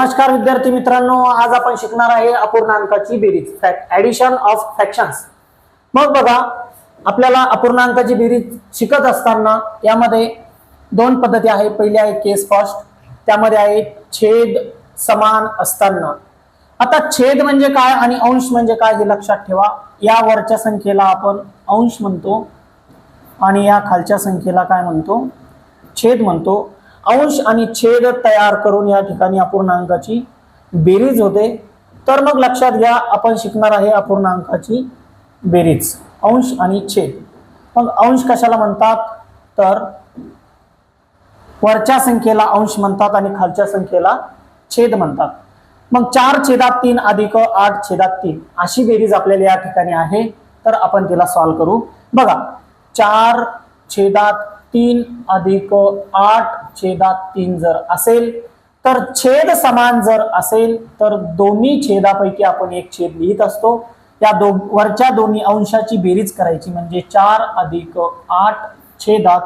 नमस्कार विद्यार्थी मित्रांनो आज आपण शिकणार आहे अपूर्णांकाची बेरीज ऍडिशन ऑफ फॅक्शन्स मग बघा आपल्याला अपूर्णांकाची बेरीज शिकत असताना यामध्ये दोन पद्धती आहे पहिली आहे केस कॉस्ट त्यामध्ये आहे छेद समान असताना. आता छेद म्हणजे काय आणि अंश म्हणजे काय हे लक्षात ठेवा. या वरच्या संख्येला आपण अंश म्हणतो आणि या खालच्या संख्येला काय म्हणतो? छेद म्हणतो. अंश आणि छेद तयार करून या ठिकाणी अपूर्णांकाची बेरीज होते. तर मग लक्षात घ्या आपण शिकणार आहे अपूर्णांकाची बेरीज अंश आणि छेद. मग अंश कशाला म्हणतात? तर वरच्या संख्येला अंश म्हणतात आणि खालच्या संख्येला छेद म्हणतात. मग चार छेदात तीन अधिक आठ छेदात तीन अशी बेरीज आपल्याला या ठिकाणी आहे. तर आपण तिला सॉल्व्ह करू. बघा चार छेदात तीन अधिक आठ छेदात तीन जर असेल तर छेद समान जर असेल तर दोन्ही छेदापैकी आपण एक छेद लिहित असतो. या दो वरच्या दोन्ही अंशाची बेरीज करायची म्हणजे चार अधिक आठ छेदात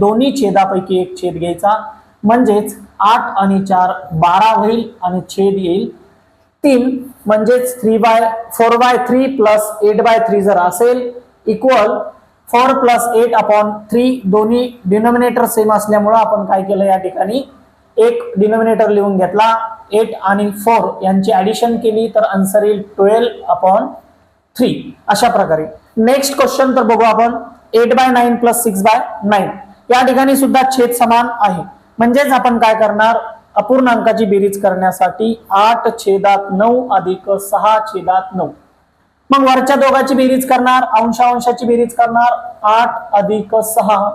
दोन्ही छेदापैकी एक छेद घ्यायचा. म्हणजेच आठ आणि चार बारा होईल आणि छेद येईल. तीन म्हणजेच three by four by three plus eight by three जर असेल equal four plus eight upon three दोन्ही डिनॉमिनेटर सेम असल्यामुळं आपण काय केलं या ठिकाणी? एक डिनॉमिनेटर लिहून घेतला एट आणि फोर यांची ऍडिशन केली तर आन्सर येईल ट्वेल्व अपॉन थ्री अशा प्रकारे. नेक्स्ट क्वेश्चन तर बघू आपण. Eight by nine plus six by nine या ठिकाणी सुद्धा छेद समान आहे. म्हणजेच आपण काय करणार? अपूर्णांकाची बेरीज करण्यासाठी आठ छेदात नऊ अधिक सहा छेदात नऊ. मग वरच्या दोघांची बेरीज करणार अंशांशाची बेरीज करणार आठ अधिक सहा.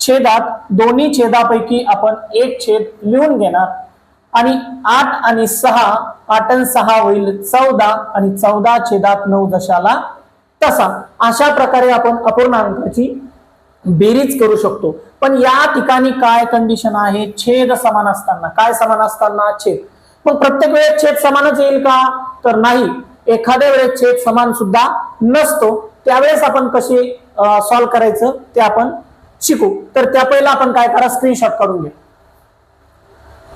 छेदात दोन्ही छेदापैकी आपण एक छेद लिहून घेणार. आणि आठ आणि सहा आठ आणि सहा होईल चौदा आणि चौदा छेदात नऊ दशाला तसा. अशा प्रकारे आपण अपूर्णांकाची बेरीज करू शकतो. पण या ठिकाणी काय कंडिशन आहे? छेद समान असताना. काय समान असताना? छेद. मग प्रत्येक वेळेस छेद समानच येईल का? तर नाही. एखाद्या वेळेस छेद समान सुद्धा नसतो. त्यावेळेस आपण कसे सॉल्व्ह करायचं ते आपण शिकू. तर त्या पहिला आपण काय करा स्क्रीनशॉट काढून घ्या.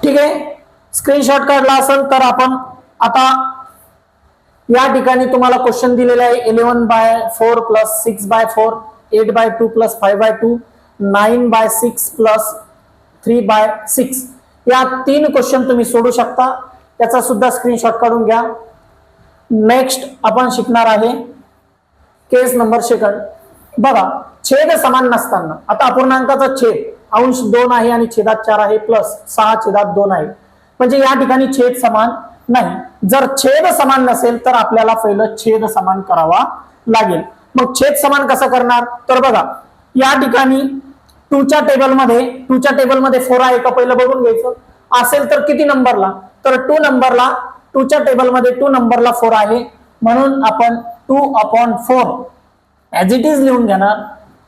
ठीक आहे? स्क्रीनशॉट काढला असेल तर आपण आता या ठिकाणी तुम्हाला क्वेश्चन दिलेला आहे eleven by four plus six by four eight by two plus five by two nine by six plus three by six या तीन क्वेश्चन तुम्ही सोडू शकता. त्याचा सुद्धा स्क्रीनशॉट काढून घ्या. नेक्स्ट आपण शिकणार आहे केस नंबर सेकंड बघा छेद समान नसताना आता अपूर्णांकाचा छेद अंश दोन आहे आणि छेदात चार आहे प्लस सहा छेदात दोन आहे. म्हणजे या ठिकाणी छेद समान नाही. जर छेद समान नसेल तर आपल्याला पहिलं छेद समान करावा लागेल. मग छेद समान कसं करणार? तर बघा या ठिकाणी टूच्या टेबलमध्ये टूच्या टेबलमध्ये फोर आहे का? पहिलं बघून घ्यायचं. असेल तर किती नंबरला तर टू नंबरला टूच्या टेबलमध्ये टू नंबरला फोर आहे. म्हणून आपण two upon four. As it is लिहून घेणार.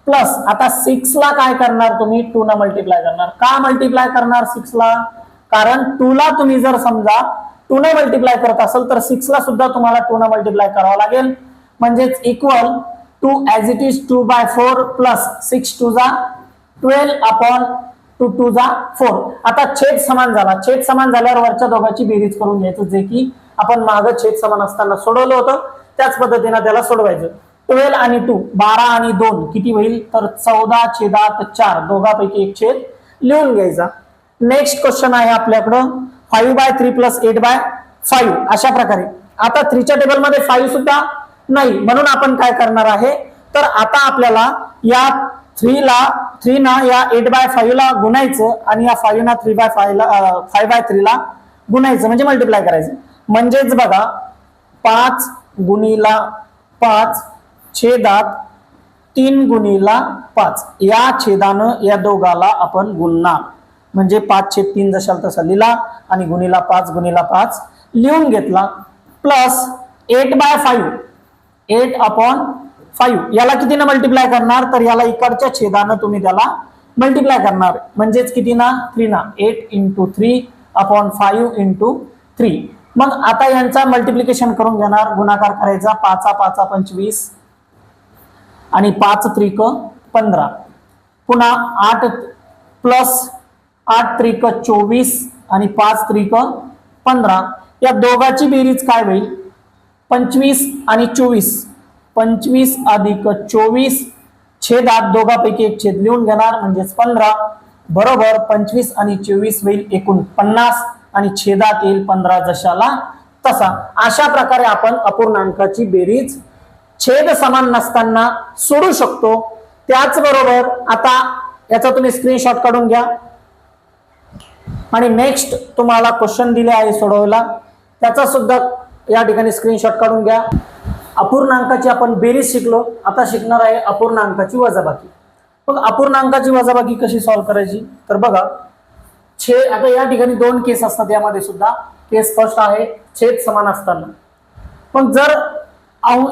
प्लस आता सिक्स ला काय करणार तुम्ही? टू ना मल्टिप्लाय करणार. का मल्टिप्लाय करणार सिक्स ला? कारण टू ला तुम्ही जर समजा टू ने मल्टिप्लाय करत असाल तर सिक्स ला सुद्धा तुम्हाला टू न मल्टिप्लाय करावं लागेल. म्हणजेच equal to as it is two by four plus six two जा ट्वेल्व अपॉन टू टू जा फोर आता छेद समान झाला. छेद समान झाल्यावर वरच्या दोघांची बेरीज करून घ्यायचं. जे की आपण माग छेद समान असताना सोडवलं होतं त्याच पद्धतीनं त्याला सोडवायचं. ट्वेल्व आणि टू बारा आणि दोन. किती होईल? तर चौदा छेदात चार. दोघांपैकी एक छेद लिहून घ्यायचा. नेक्स्ट क्वेश्चन आहे आपल्याकडं. Five by three plus eight by five अशा प्रकारे. आता थ्रीच्या टेबलमध्ये फाईव्ह सुद्धा नाही. म्हणून आपण काय करणार आहे? तर आता आपल्याला या थ्रीला थ्री ना या एट बाय फाईव्ह ला गुणायचं आणि या फाईव्ह ना थ्री बाय फाईव्ह ला फाईव्ह बाय थ्री ला गुणायचं म्हणजे मल्टिप्लाय करायचं. म्हणजेच बघा पाच गुणीला पाच छेदात तीन गुणीला पाच. या छेदानं या दोघाला आपण गुणणार. म्हणजे पाच छेद तीन जशाल तसा लिहिला आणि गुणीला पाच गुणीला पाच लिहून घेतला. Plus eight by five eight upon five याला कितीनं मल्टिप्लाय करणार? तर याला इकडच्या छेदानं तुम्ही त्याला मल्टिप्लाय करणार. म्हणजेच किती ना? थ्री ना. Eight into three upon five into three मग आता यांचा मल्टिप्लिकेशन करून घेणार. गुणाकार करायचा. पाचा पाचा पंचवीस. आणि पाच त्रिक पंधरा. पुन्हा आठ प्लस आठ त्रिक चोवीस आणि पाच त्रिक पंधरा. या दोघाची बेरीज काय होईल? पंचवीस आणि चोवीस. पंचवीस अधिक चोवीस छेदात दोघापैकी एक छेद लिहून घेणार म्हणजेच पंधरा. बरोबर पंचवीस आणि चोवीस होईल एकूण पन्नास आणि छेदात येईल पंधरा जशाला तसा. अशा प्रकारे आपण अपूर्णांकाची बेरीज छेद समान नसताना सोडू शकतो. त्याचबरोबर आता याचा तुम्ही स्क्रीनशॉट काढून घ्या. आणि नेक्स्ट तुम्हाला क्वेश्चन दिले आहे सोडवला त्याचा सुद्धा या ठिकाणी स्क्रीनशॉट काढून घ्या. अपूर्णांकाची आपण बेरीज शिकलो आता शिकणार आहे अपूर्णांकाची वजाबाकी. मग अपूर्णांकाची वजाबाकी कशी सॉल्व्ह करायची? तर बघा छे आता या ठिकाणी दोन केस असतात यामध्ये सुद्धा. केस स्पष्ट आहे छेद समान असताना. पण जर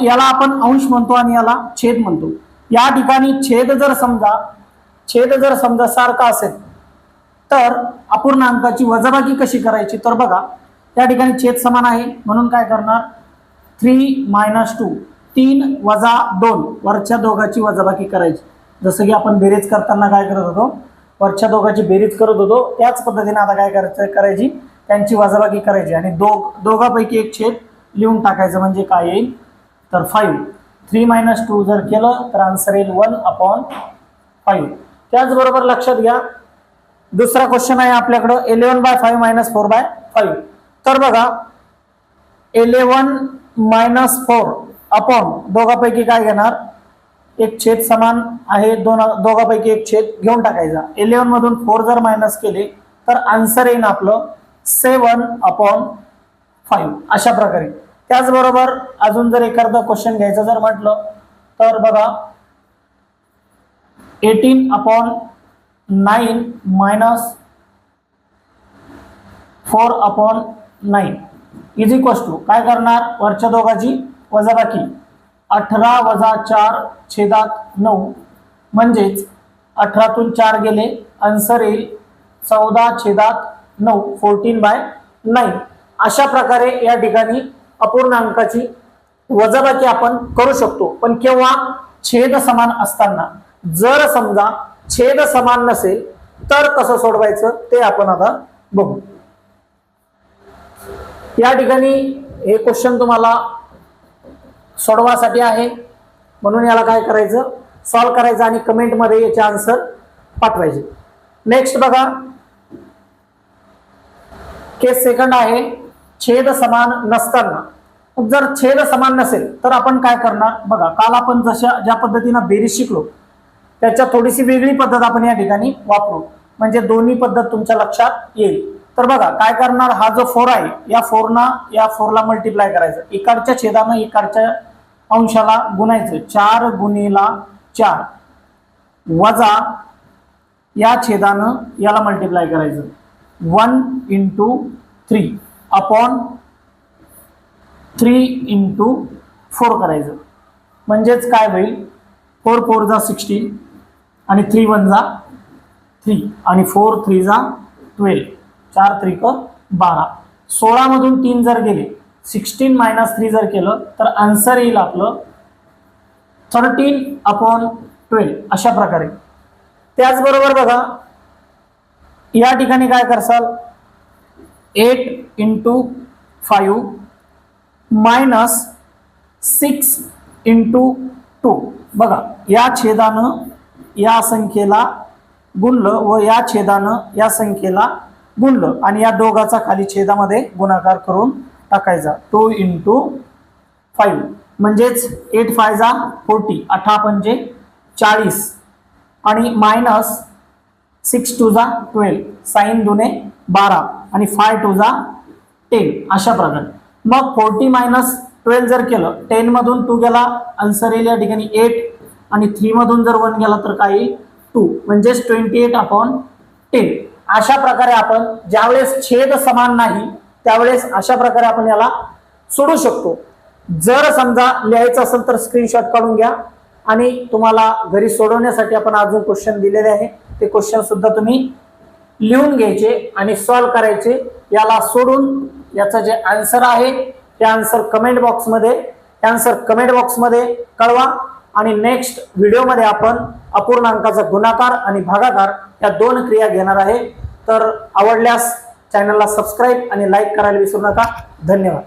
याला आपण अंश म्हणतो आणि याला छेद म्हणतो. या ठिकाणी छेद जर समजा छेद जर समजा सारखा असेल तर अपूर्णांकाची वजाबाकी कशी करायची? तर बघा या ठिकाणी छेद समान आहे म्हणून काय करणार? थ्री मायनस टू तीन वजा दोन. वरच्या दोघाची वजाबाकी करायची. जसं की आपण बेरीज करताना काय करत होतो? वरच्या दोघाची बेरीज करत होतो. त्याच पद्धतीने आता काय करायचं? करायची. त्यांची वजाबाकी करायची. आणि दोघ दोघापैकी एक छेद लिहून टाकायचं म्हणजे काय येईल? तर फाईव्ह थ्री मायनस टू जर केलं तर आन्सर येईल वन अपॉन फाईव्ह त्याचबरोबर लक्षात घ्या दुसरा क्वेश्चन आहे आपल्याकडं. Eleven by five minus four by five तर बघा इलेवन मायनस फोर. अपॉन दोघापैकी काय घेणार? एक छेद समान आहे दोन दोघापैकी एक छेद घेऊन टाकायचा. इलेवनमधून फोर जर मायनस केले तर आन्सर येईन आपलं सेवन अपॉन फाईव्ह अशा प्रकारे. त्याचबरोबर अजून जर एखादं क्वेश्चन घ्यायचं जर म्हटलं तर बघा eighteen upon nine minus four upon nine is equals to काय करणार? वरच्या दोघाची वजाबाकी अठरा वजा चार छेदात नऊ. म्हणजेच अठरातून चार गेले. आन्सर येईल चौदा छेदात नऊ. फोर्टीन बाय नाईन अशा प्रकारे या ठिकाणी अपूर्णांकाची वजाबाकी आपण करू शकतो. पण केव्हा? छेद समान असताना. जर समजा छेद समान नसेल तर कसं सोडवायचं ते आपण आता बघू. या ठिकाणी हे क्वेश्चन तुम्हाला सोडवासाठी आहे. म्हणून याला काय करायचं? सॉल्व्ह करायचं आणि कमेंटमध्ये याचे आन्सर पाठवायचे. नेक्स्ट बघा. केस सेकंड आहे. छेद समान नसताना. जर छेद समान नसेल तर आपण काय करणार? बघा काल आपण जशा ज्या पद्धतीनं बेरीज शिकलो त्याच्या थोडीशी वेगळी पद्धत आपण या ठिकाणी वापरू. म्हणजे दोन्ही पद्धत तुमच्या लक्षात येईल. तर बघा काय करणार? हा जो फोर आहे या फोरना या फोरला मल्टिप्लाय करायचं. इकडच्या छेदानं इकडच्या अंशाला गुणायचं. चार गुणीला चार. वजा या छेदानं याला मल्टिप्लाय करायचं. One into three upon three into four करायचं. म्हणजेच काय होईल? फोर फोर जा सिक्स्टीन आणि थ्री वन जा थ्री आणि फोर थ्री जा ट्वेल्व. चार त्रिक बारा. सोळामधून तीन जर गेले सिक्स्टीन मायनस थ्री जर केलं तर आन्सर येईल आपलं थर्टीन अपॉन ट्वेल्व अशा प्रकारे. त्याचबरोबर बघा या ठिकाणी काय करसाल? Eight into five minus six into two बघा या छेदानं या संख्येला गुणलं व या छेदानं या संख्येला गुणलं आणि या दोघाचा खाली छेदामध्ये गुणाकार करून टाकायचा. टू इंटू फाईव्ह म्हणजेच एट फाय जा फोर्टी अठरा पंचे चाळीस. आणि मायनस सिक्स टू जा ट्वेल्व साईन दुने बारा. आणि फाय टू जा टेन अशा प्रकारे. मग फोर्टी मायनस ट्वेल्व जर केलं टेनमधून टू गेला आन्सर येईल या ठिकाणी एट आणि थ्रीमधून जर वन गेला तर काय येईल? टू म्हणजेच ट्वेंटी एट अपॉन टेन अशा प्रकारे आपण ज्यावेळेस छेद समान नाही त्यावेळेस अशा प्रकारे आपण याला सोडू शकतो. जर समजा लिहायचं असेल तर स्क्रीनशॉट काढून घ्या आणि तुम्हाला घरी सोडवण्यासाठी आपण अजून क्वेश्चन दिलेले आहे. ते क्वेश्चन सुद्धा तुम्ही लिहून घ्यायचे आणि सॉल्व्ह करायचे. याला सोडून याचं जे आन्सर आहे ते आन्सर कमेंट बॉक्समध्ये आन्सर कमेंट बॉक्समध्ये कळवा आणि नेक्स्ट व्हिडिओमध्ये आपण अपूर्णांकाचा गुणाकार आणि भागाकार या दोन क्रिया घेणार आहे. तर आवडल्यास चॅनलला सबस्क्राईब आणि लाईक करायला विसरू नका. धन्यवाद.